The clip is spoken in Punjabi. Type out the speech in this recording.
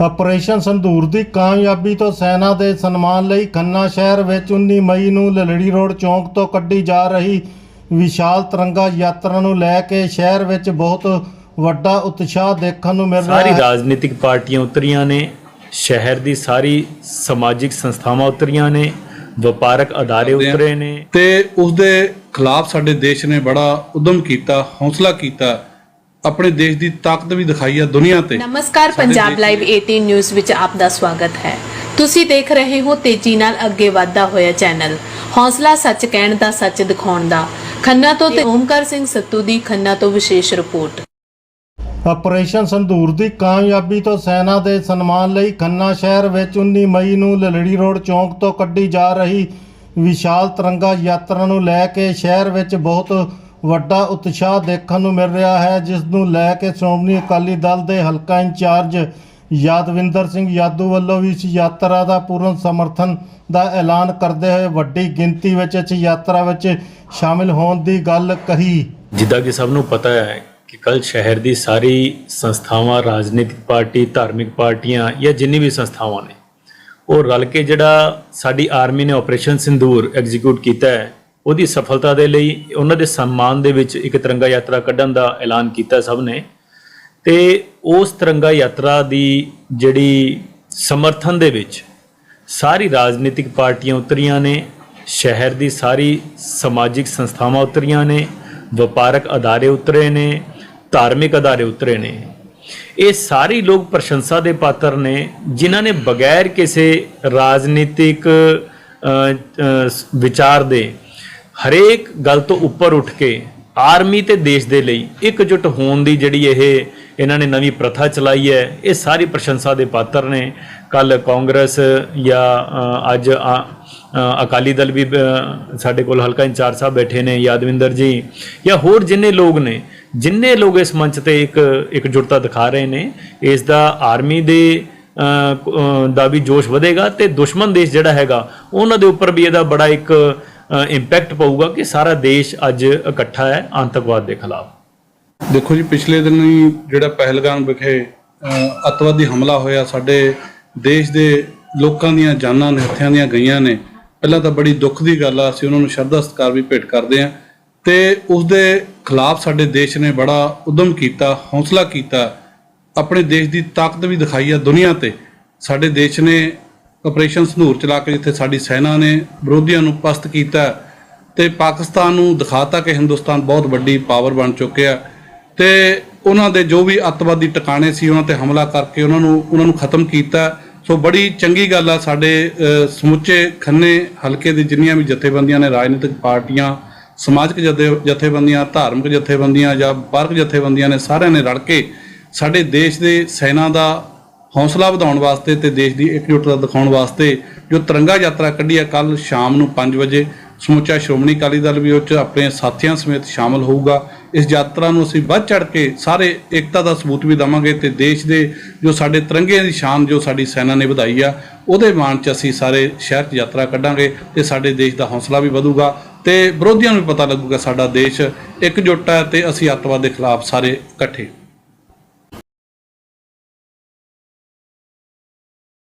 ਆਪਰੇਸ਼ਨ ਸੰਧੂਰ ਦੀ ਕਾਮਯਾਬੀ ਤੋਂ ਸੈਨਾ ਦੇ ਸਨਮਾਨ ਲਈ ਖੰਨਾ ਸ਼ਹਿਰ ਵਿੱਚ 19 ਮਈ ਨੂੰ ਲਲੜੀ ਰੋਡ ਚੌਂਕ ਤੋਂ ਕੱਢੀ ਜਾ ਰਹੀ ਵਿਸ਼ਾਲ ਤਿਰੰਗਾ ਯਾਤਰਾ ਨੂੰ ਲੈ ਕੇ ਸ਼ਹਿਰ ਵਿੱਚ ਬਹੁਤ ਵੱਡਾ ਉਤਸ਼ਾਹ ਦੇਖਣ ਨੂੰ ਮਿਲ ਰਿਹਾ ਸਾਰੀ ਹੈ। ਰਾਜਨੀਤਿਕ ਪਾਰਟੀਆਂ ਉਤਰੀਆਂ ਨੇ ਸ਼ਹਿਰ ਦੀ ਸਾਰੀ ਸਮਾਜਿਕ ਸੰਸਥਾਵਾਂ ਉਤਰੀਆਂ ਨੇ ਵਪਾਰਕ ਅਦਾਰੇ। ਉਤਰੇ ਨੇ। ਤੇ ਉਸ ਦੇ ਖਿਲਾਫ ਸਾਡੇ ਦੇਸ਼ ਨੇ ਬੜਾ ਉਦਮ ਕੀਤਾ ਹੌਸਲਾ ਕੀਤਾ। ਆਪਣੇ ਦੇਸ਼ ਦੀ ਤਾਕਤ ਵੀ ਦਿਖਾਈ ਆ ਦੁਨੀਆ ਤੇ। ਨਮਸਕਾਰ ਪੰਜਾਬ ਲਾਈਵ 18 ਨਿਊਜ਼ ਵਿੱਚ ਆਪ ਦਾ ਸਵਾਗਤ ਹੈ। ਤੁਸੀਂ ਦੇਖ ਰਹੇ ਹੋ ਤੇਜ਼ੀ ਨਾਲ ਅੱਗੇ ਵਧਦਾ ਹੋਇਆ ਚੈਨਲ ਹੌਸਲਾ ਸੱਚ ਕਹਿਣ ਦਾ ਸੱਚ ਦਿਖਾਉਣ ਦਾ। ਖੰਨਾ ਤੋਂ ਤੇ ਓਮਕਾਰ ਸਿੰਘ ਸੱਤੂ ਦੀ ਖੰਨਾ ਤੋਂ ਵਿਸ਼ੇਸ਼ ਰਿਪੋਰਟ। ਆਪਰੇਸ਼ਨ ਸੰਧੂਰ ਦੀ ਕਾਮਯਾਬੀ ਤੋਂ ਸੈਨਾ ਦੇ ਸਨਮਾਨ ਲਈ ਖੰਨਾ ਸ਼ਹਿਰ ਵਿੱਚ 19 ਮਈ ਨੂੰ ਲਲੜੀ ਰੋਡ ਚੌਂਕ ਤੋਂ ਕੱਢੀ ਜਾ ਰਹੀ ਵਿਸ਼ਾਲ ਤਿਰੰਗਾ ਯਾਤਰਾ ਨੂੰ ਲੈ ਕੇ ਸ਼ਹਿਰ ਵਿੱਚ ਬਹੁਤ ਵੱਡਾ ਉਤਸ਼ਾਹ ਦੇਖਣ ਨੂੰ ਮਿਲ ਰਿਹਾ ਹੈ, ਜਿਸ ਨੂੰ ਲੈ ਕੇ ਸ਼੍ਰੋਮਣੀ ਅਕਾਲੀ ਦਲ ਦੇ ਹਲਕਾ ਇੰਚਾਰਜ ਯਾਦਵਿੰਦਰ ਸਿੰਘ ਯਾਦੂ ਵੱਲੋਂ ਵੀ ਇਸ ਯਾਤਰਾ ਦਾ ਪੂਰਨ ਸਮਰਥਨ ਦਾ ਐਲਾਨ ਕਰਦੇ ਹੋਏ ਵੱਡੀ ਗਿਣਤੀ ਵਿੱਚ ਇਸ ਯਾਤਰਾ ਵਿੱਚ ਸ਼ਾਮਿਲ ਹੋਣ ਦੀ ਗੱਲ ਕਹੀ। ਜਿੱਦਾਂ ਕਿ ਸਭ ਨੂੰ ਪਤਾ ਹੈ ਕਿ ਕੱਲ ਸ਼ਹਿਰ ਦੀ ਸਾਰੀ ਸੰਸਥਾਵਾਂ, ਰਾਜਨੀਤਿਕ ਪਾਰਟੀ, ਧਾਰਮਿਕ ਪਾਰਟੀਆਂ ਜਾਂ ਜਿੰਨੀ ਵੀ ਸੰਸਥਾਵਾਂ ਨੇ, ਉਹ ਰਲ ਕੇ ਜਿਹੜਾ ਸਾਡੀ ਆਰਮੀ ਨੇ ਆਪਰੇਸ਼ਨ ਸਿੰਦੂਰ ਐਗਜ਼ੀਕਿਊਟ ਕੀਤਾ ਹੈ ਉਹਦੀ ਸਫਲਤਾ ਦੇ ਲਈ ਉਹਨਾਂ ਦੇ ਸਨਮਾਨ ਦੇ ਵਿੱਚ ਇੱਕ ਤਿਰੰਗਾ ਯਾਤਰਾ ਕੱਢਣ ਦਾ ਐਲਾਨ ਕੀਤਾ ਸਭ ਨੇ। ਤੇ ਉਸ ਤਿਰੰਗਾ ਯਾਤਰਾ ਦੀ ਜਿਹੜੀ ਸਮਰਥਨ ਦੇ ਵਿੱਚ ਸਾਰੀ ਰਾਜਨੀਤਿਕ ਪਾਰਟੀਆਂ ਉਤਰੀਆਂ ਨੇ, ਸ਼ਹਿਰ ਦੀ ਸਾਰੀ ਸਮਾਜਿਕ ਸੰਸਥਾਵਾਂ ਉਤਰੀਆਂ ਨੇ, ਵਪਾਰਕ ਅਦਾਰੇ ਉਤਰੇ ਨੇ, ਧਾਰਮਿਕ ਅਦਾਰੇ ਉਤਰੇ ਨੇ। ਇਹ ਸਾਰੇ ਲੋਕ ਪ੍ਰਸ਼ੰਸਾ ਦੇ ਪਾਤਰ ਨੇ, ਜਿਨ੍ਹਾਂ ਨੇ ਬਗੈਰ ਕਿਸੇ ਰਾਜਨੀਤਿਕ ਵਿਚਾਰ ਦੇ ਹਰੇਕ ਗੱਲ ਤੋਂ ਉੱਪਰ ਉੱਠ ਕੇ ਆਰਮੀ ਤੇ ਦੇਸ਼ ਦੇ ਲਈ ਇਕਜੁੱਟ ਹੋਣ ਦੀ ਜਿਹੜੀ ਇਹ ਇਹਨਾਂ ਨੇ ਨਵੀਂ ਪ੍ਰਥਾ ਚਲਾਈ ਹੈ, ਇਹ ਸਾਰੀ ਪ੍ਰਸ਼ੰਸਾ ਦੇ ਪਾਤਰ ਨੇ। ਕੱਲ ਕਾਂਗਰਸ ਜਾਂ ਅੱਜ ਆ- ਅਕਾਲੀ ਦਲ ਵੀ ਸਾਡੇ ਕੋਲ ਹਲਕਾ ਇੰਚਾਰਜ ਸਾਹਿਬ ਬੈਠੇ ਨੇ, ਯਾਦਵਿੰਦਰ ਜੀ ਜਾਂ ਹੋਰ ਜਿੰਨੇ ਲੋਕ ਨੇ, ਜਿੰਨੇ ਲੋਕ ਇਸ ਮੰਚ ਤੇ ਇੱਕ, ਇਕਜੁੱਟਤਾ ਦਿਖਾ ਰਹੇ ਨੇ, ਇਸ ਦਾ ਆਰਮੀ ਦੇ ਦਾ ਵੀ ਜੋਸ਼ ਵਧੇਗਾ ਤੇ ਦੁਸ਼ਮਣ ਦੇਸ਼ ਜਿਹੜਾ ਹੈਗਾ, ਉਹਨਾਂ ਦੇ ਉੱਪਰ ਵੀ ਇਹਦਾ ਬੜਾ ਇੱਕ ਇੰਪੈਕਟ ਪਊਗਾ ਕਿ ਸਾਰਾ ਦੇਸ਼ ਅੱਜ ਇਕੱਠਾ ਹੈ ਆਤੰਕਵਾਦ ਦੇ ਖਿਲਾਫ। ਦੇਖੋ ਜੀ ਪਿਛਲੇ ਦਿਨ ਹੀ ਜਿਹੜਾ ਪਹਿਲਗਾਮ ਵਿਖੇ ਅਹ, ਅੱਤਵਾਦੀ ਹਮਲਾ ਹੋਇਆ ਸਾਡੇ ਦੇਸ਼ ਦੇ ਲੋਕਾਂ ਦੀਆਂ ਜਾਨਾਂ ਨਿਹੱਥਿਆਂ ਦੀਆਂ ਗਈਆਂ ਨੇ। ਪਹਿਲਾਂ ਤਾਂ ਬੜੀ ਦੁੱਖ ਦੀ ਗੱਲ ਆ ਅਸੀਂ ਉਹਨਾਂ ਨੂੰ ਸ਼ਰਧਾ ਸਤਿਕਾਰ ਵੀ ਭੇਟ ਕਰਦੇ ਹਾਂ। ਤੇ ਉਸ ਦੇ ਖਿਲਾਫ ਸਾਡੇ ਦੇਸ਼ ਨੇ ਬੜਾ ਉਦਮ ਕੀਤਾ ਹੌਸਲਾ ਕੀਤਾ। ਆਪਣੇ ਦੇਸ਼ ਦੀ ਤਾਕਤ ਵੀ ਦਿਖਾਈ ਆ ਦੁਨੀਆ ਤੇ। ਸਾਡੇ ਦੇਸ਼ ਨੇ ਆਪਰੇਸ਼ਨ ਸੰਧੂਰ ਚਲਾ ਕੇ ਜਿੱਥੇ ਸਾਡੀ ਸੈਨਾ ਨੇ ਵਿਰੋਧੀਆਂ ਨੂੰ ਪਸਤ ਕੀਤਾ ਤੇ ਪਾਕਿਸਤਾਨ ਨੂੰ ਦਿਖਾਤਾ ਕਿ ਹਿੰਦੁਸਤਾਨ ਬਹੁਤ ਵੱਡੀ ਪਾਵਰ ਬਣ ਚੁੱਕਿਆ ਤੇ ਉਹਨਾਂ ਦੇ ਜੋ ਵੀ ਅੱਤਵਾਦੀ ਟਿਕਾਣੇ ਸੀ, ਉਹਨਾਂ ਤੇ ਹਮਲਾ ਕਰਕੇ ਉਹਨਾਂ ਨੂੰ ਉਹਨਾਂ ਨੂੰ ਖਤਮ ਕੀਤਾ ਸੋ ਬੜੀ ਚੰਗੀ ਗੱਲ ਆ, ਸਾਡੇ ਸਮੁੱਚੇ ਖੰਨੇ ਹਲਕੇ ਦੇ ਜਿੰਨੀਆਂ ਵੀ ਜਥੇਬੰਦੀਆਂ ਨੇ, ਰਾਜਨੀਤਿਕ ਪਾਰਟੀਆਂ, ਸਮਾਜਿਕ ਜਥੇ- ਜਥੇਬੰਦੀਆਂ, ਧਾਰਮਿਕ ਜਥੇਬੰਦੀਆਂ ਜਾਂ ਵਪਾਰਕ ਜਥੇਬੰਦੀਆਂ ਨੇ, ਸਾਰਿਆਂ ਨੇ ਰਲ ਕੇ ਸਾਡੇ ਦੇਸ਼ ਦੇ ਸੈਨਾ ਦਾ ਹੌਸਲਾ ਵਧਾਉਣ ਵਾਸਤੇ ਤੇ ਦੇਸ਼ ਦੀ ਇਕਜੁੱਟਤਾ ਦਿਖਾਉਣ ਵਾਸਤੇ ਜੋ ਤਿਰੰਗਾ ਯਾਤਰਾ ਕੱਢੀ ਆ ਕੱਲ ਸ਼ਾਮ ਨੂੰ 5 ਵਜੇ, ਸਮੁੱਚਾ ਸ਼੍ਰੋਮਣੀ ਅਕਾਲੀ ਦਲ ਵੀ ਉਹ 'ਚ ਆਪਣੇ ਸਾਥੀਆਂ ਸਮੇਤ ਸ਼ਾਮਲ ਹੋਊਗਾ। ਇਸ ਯਾਤਰਾ ਨੂੰ ਅਸੀਂ ਵੱਧ ਚੜ ਕੇ ਸਾਰੇ ਏਕਤਾ ਦਾ ਸਬੂਤ ਵੀ ਦਵਾਂਗੇ ਤੇ ਦੇਸ਼ ਦੇ ਜੋ ਸਾਡੇ ਤਿਰੰਗੇ ਦੀ ਸ਼ਾਨ ਜੋ ਸਾਡੀ ਸੈਨਾ ਨੇ ਵਧਾਈ ਆ, ਉਹਦੇ ਮਾਣ 'ਚ ਅਸੀਂ ਸਾਰੇ ਸ਼ਹਿਰ 'ਚ ਯਾਤਰਾ ਕੱਢਾਂਗੇ ਤੇ ਸਾਡੇ ਦੇਸ਼ ਦਾ ਹੌਸਲਾ ਵੀ ਵਧੂਗਾ ਤੇ ਵਿਰੋਧੀਆਂ ਨੂੰ ਵੀ ਪਤਾ ਲੱਗੂਗਾ ਸਾਡਾ ਦੇਸ਼ ਇਕਜੁੱਟ ਹੈ ਤੇ ਅਸੀਂ ਅੱਤਵਾਦ ਦੇ ਖਿਲਾਫ ਸਾਰੇ ਇਕੱਠੇ।